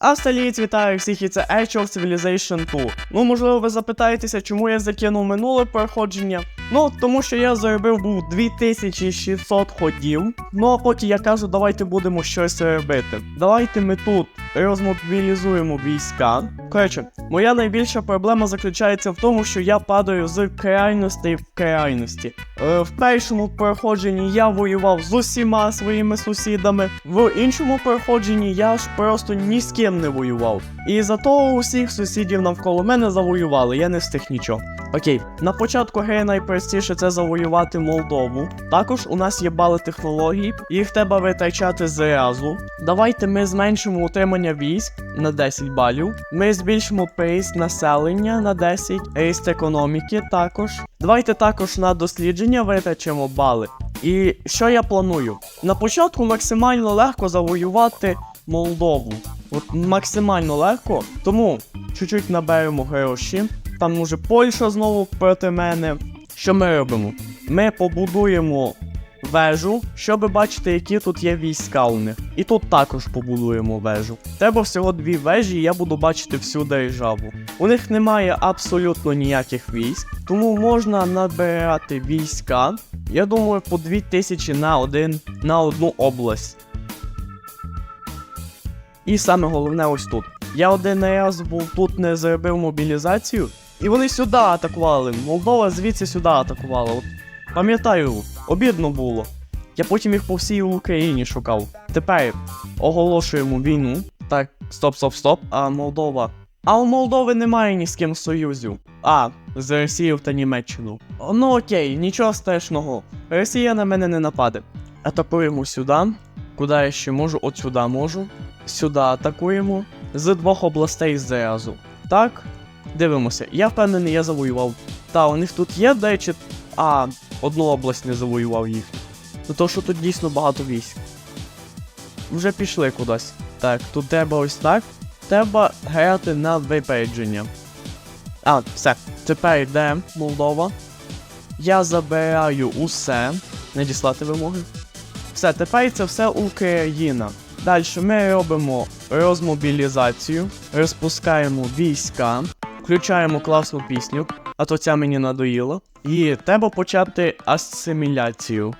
Австралієць вітаю всіх і це Age of Civilization 2. Ну, можливо, ви запитаєтеся, чому я закинув минуле проходження. Ну, тому що я заробив був 2600 ходів. Ну а поки я кажу, давайте будемо щось робити. Давайте ми тут розмобілізуємо війська. Коротше, моя найбільша проблема заключається в тому, що я падаю з крайностей в крайності. Е, в першому проходженні я воював з усіма своїми сусідами, в іншому проходженні я ж просто ні з ким не воював. І зато усіх сусідів навколо мене завоювали, я не встиг нічого. Окей, на початку гри найпростіше це завоювати Молдову. Також у нас є бали технологій, їх треба витрачати зразу. Давайте ми зменшимо утримання військ на 10 балів. Ми збільшимо прейс населення на 10, ріст економіки також. Давайте також на дослідження витрачимо бали. І що я планую? На початку максимально легко завоювати Молдову. От максимально легко. Тому чуть-чуть наберемо гроші. Там може Польща знову проти мене. Що ми робимо? Ми побудуємо вежу, щоб бачити, які тут є війська у них. І тут також побудуємо вежу. Треба всього дві вежі, і я буду бачити всю державу. У них немає абсолютно ніяких військ, тому можна набирати війська. Я думаю, по 2000 на один на одну область. І саме головне ось тут. Я один раз був тут не зробив мобілізацію, і вони сюди атакували. Молдова звідси сюди атакувала. Пам'ятаю, обідно було. Я потім їх по всій Україні шукав. Тепер оголошуємо війну. Так, стоп, стоп, стоп. А Молдова. А у Молдови немає ні з ким союзів. А, з Росією та Німеччину. Ну окей, нічого страшного. Росія на мене не нападе. Атакуємо сюди. Куди я ще можу? От сюди можу. Сюди атакуємо. З двох областей зразу. Так. Дивимося. Я впевнений, я завоював. Та, у них тут є, до речі. А, одну область не завоював їх. Ну то, що тут дійсно багато військ. Вже пішли кудись. Так, тут треба ось так. Треба грати на випередження. А, все. Тепер йде Молдова. Я забираю усе. Надіслати вимоги. Все, тепер це все Україна. Далі ми робимо розмобілізацію, розпускаємо війська, включаємо класну пісню, а то ця мені надоїла. І треба почати асиміляцію.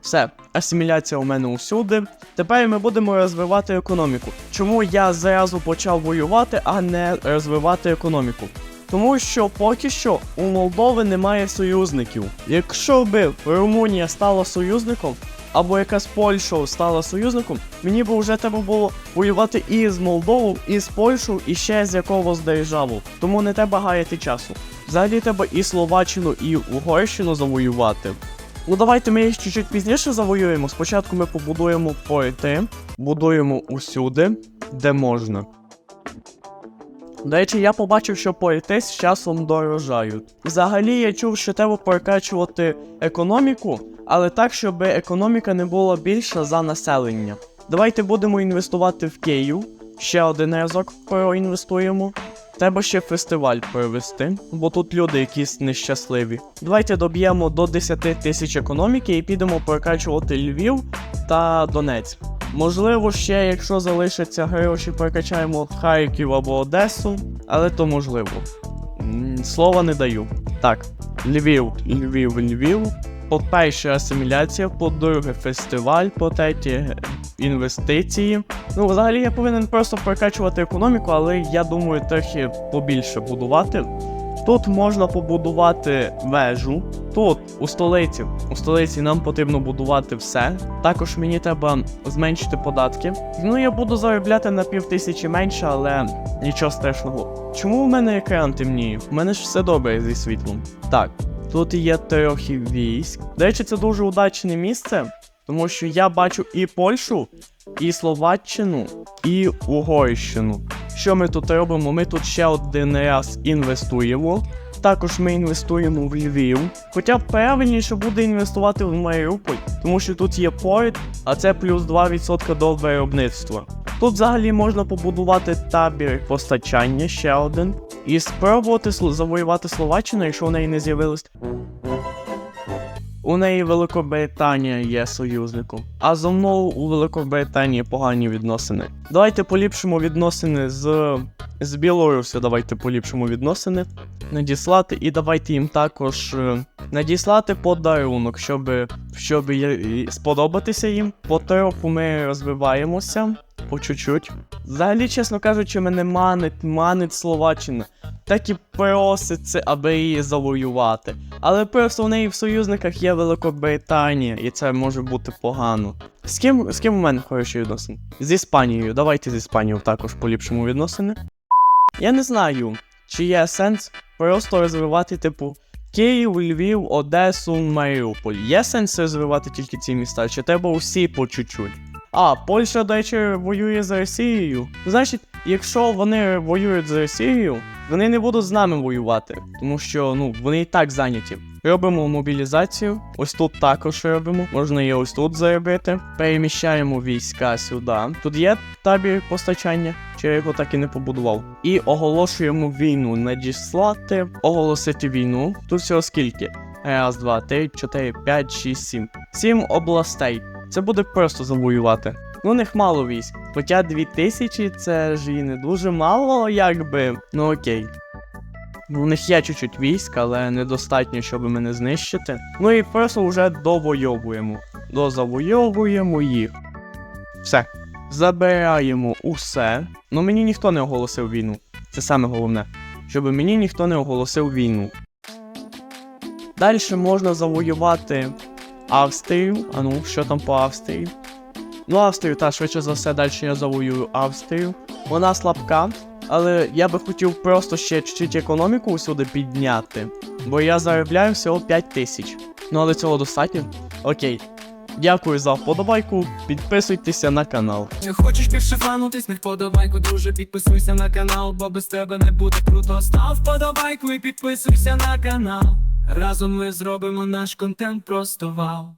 Все, асиміляція у мене усюди. Тепер ми будемо розвивати економіку. Чому я зразу почав воювати, а не розвивати економіку? Тому що поки що у Молдови немає союзників. Якщо би Румунія стала союзником, або якась Польща стала союзником, мені б вже треба було воювати і з Молдовою, і з Польщею, і ще з якогось державу. Тому не треба гаяти часу. Взагалі треба і Словаччину, і Угорщину завоювати. Ну давайте ми їх чуть-чуть пізніше завоюємо. Спочатку ми побудуємо порти, будуємо усюди, де можна. До речі, я побачив, що порти з часом дорожають. Взагалі я чув, що треба прокачувати економіку, але так, щоб економіка не була більша за населення. Давайте будемо інвестувати в Київ. Ще один разок проінвестуємо. Треба ще фестиваль провести, бо тут люди якісь нещасливі. Давайте доб'ємо до 10 тисяч економіки і підемо прокачувати Львів та Донецьк. Можливо, ще, якщо залишаться гроші, прокачаємо Харків або Одесу, але то можливо. Слова не даю. Так, Львів, Львів, Львів. По-перше, асиміляція, по-друге, фестиваль, по-третє, інвестиції. Ну, взагалі я повинен просто прокачувати економіку, але я думаю, трохи побільше будувати. Тут можна побудувати вежу. Тут, у столиці. У столиці нам потрібно будувати все. Також мені треба зменшити податки. Ну, я буду заробляти на пів тисячі менше, але нічого страшного. Чому в мене екран темніє? У мене ж все добре зі світлом. Так, тут є трохи військ. До речі, це дуже удачне місце, тому що я бачу і Польщу, і Словаччину, і Угорщину. Що ми тут робимо? Ми тут ще один раз інвестуємо. Також ми інвестуємо в Львів. Хоча правильніше буде інвестувати в Маріуполь, тому що тут є порт, а це плюс 2% до виробництва. Тут взагалі можна побудувати табір постачання ще один. І спробувати завоювати Словаччину, якщо в неї не з'явилось. У неї Великобританія є союзником, а зо мною у Великобританії погані відносини. Давайте поліпшимо відносини з, з Білорусі. Давайте поліпшимо відносини, надіслати, і давайте їм також е, надіслати подарунок, щоб, щоб сподобатися їм. Потроху ми розвиваємося по чуть-чуть. Взагалі, чесно кажучи, мене манить, манить Словаччина. Так і проситься, аби її завоювати. Але просто в неї в союзниках є Великобританія, і це може бути погано. З ким, з ким у мене хороші відносини? З Іспанією. Давайте з Іспанією також поліпшимо відносини. Я не знаю, чи є сенс просто розвивати, типу, Київ, Львів, Одесу, Маріуполь. Є сенс розвивати тільки ці міста, чи треба усі по чуть-чуть? А, Польща, до речі, воює з Росією. Значить, якщо вони воюють з Росією, вони не будуть з нами воювати, тому що ну вони і так зайняті. Робимо мобілізацію, ось тут також робимо. Можна і ось тут заробити. Переміщаємо війська сюди. Тут є табір постачання, чи я його так і не побудував. І оголошуємо війну. Надіслати, оголосити війну. Тут всього скільки? Раз, два, три, чотири, п'ять, шість, сім. Сім областей. Це буде просто завоювати. Ну, у них мало військ. Хоча 2000 це ж і не дуже мало, якби. Ну окей. Ну, У них є чуть-чуть військ, але недостатньо, щоб мене знищити. Ну і просто вже довойовуємо. Дозавойовуємо їх. Все. Забираємо усе. Ну мені ніхто не оголосив війну. Це саме головне. Щоб мені ніхто не оголосив війну. Далі можна завоювати Австрію. А ну, що там по Австрії? Ну, Австрію, та швидше за все, далі я завоюю Австрію. Вона слабка, але я би хотів просто ще чуть-чуть економіку усюди підняти. Бо я заробляю всього 5 тисяч. Ну але цього достатньо. Окей. Дякую за вподобайку, підписуйтеся на канал. Не хочеш більше фанутись, не вподобайку, друже, підписуйся на канал, бо без тебе не буде круто. Став вподобайку і підписуйся на канал. Разом ми зробимо наш контент просто вау.